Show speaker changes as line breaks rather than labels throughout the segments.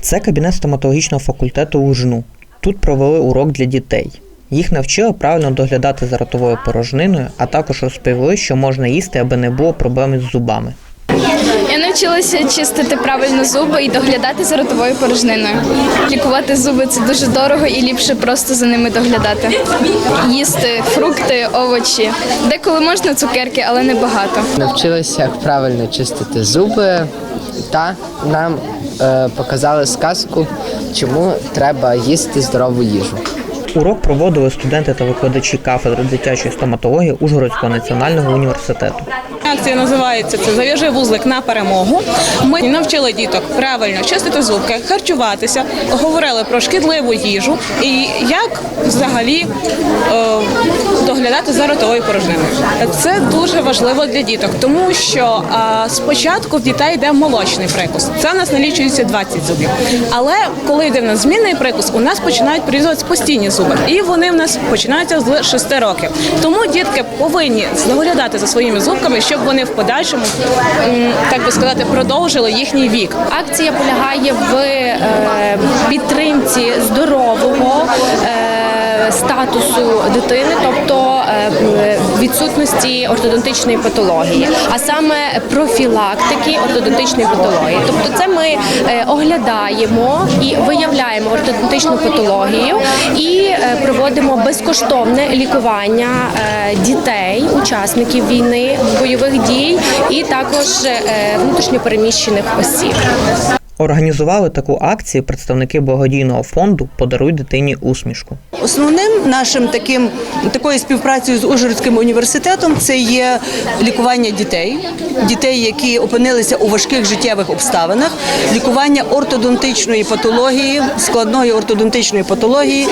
Це кабінет стоматологічного факультету у ЖНУ. Тут провели урок для дітей. Їх навчили правильно доглядати за ротовою порожниною, а також розповіли, що можна їсти, аби не було проблем із зубами.
Я навчилася чистити правильно зуби і доглядати за ротовою порожниною. Лікувати зуби це дуже дорого і ліпше просто за ними доглядати. Їсти фрукти, овочі. Деколи можна цукерки, але не багато.
Навчилися, як правильно чистити зуби, та нам е, показали сказку, чому треба їсти здорову їжу.
Урок проводили студенти та викладачі кафедри дитячої стоматології Ужгородського національного університету.
Акція називається це Зав'яжи вузлик на перемогу. Ми навчили діток правильно чистити зубки, харчуватися, говорили про шкідливу їжу і як взагалі е, доглядати за ротовою порожниною. Це дуже важливо для діток, тому що е, спочатку в дітей йде молочний прикус. Це у нас налічується 20 зубів. Але коли йде в нас змінний прикус, у нас починають прорізуватися постійні зуби, і вони в нас починаються з 6 років. Тому дітки повинні доглядати за своїми зубками, щоб вони в подальшому, так би сказати, продовжили їхній вік.
Акція полягає в е, підтримці здорового е, статусу дитини, тобто е, відсутності ортодонтичної патології, а саме профілактики ортодонтичної патології. Тобто, це ми е, оглядаємо і виявляємо ортодонтичну патологію і е, проводимо безкоштовне лікування дітей, учасників війни, бойових дій, і також внутрішньопереміщених осіб.
Організували таку акцію представники благодійного фонду Подаруй дитині усмішку.
Основним нашим таким такою співпрацею з Ужгородським університетом це є лікування дітей, дітей, які опинилися у важких життєвих обставинах, лікування ортодонтичної патології, складної ортодонтичної патології,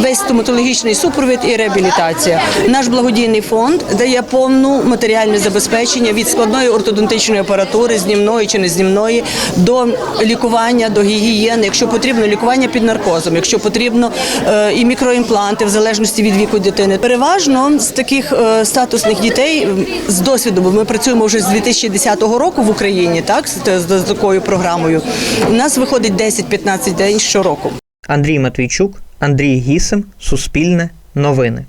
весь стоматологічний супровід і реабілітація. Наш благодійний фонд дає повну матеріальне забезпечення від складної ортодонтичної апаратури, знімної чи незнімної, до лікування, до гігієни, якщо потрібно, лікування під наркозом, якщо потрібно е, і мікроімпланти в залежності від віку дитини. Переважно з таких е, статусних дітей з досвіду, бо ми працюємо вже з 2010 року в Україні, так з, такою програмою. У нас виходить 10-15 день щороку.
Андрій Матвійчук, Андрій Гісим, Суспільне, Новини.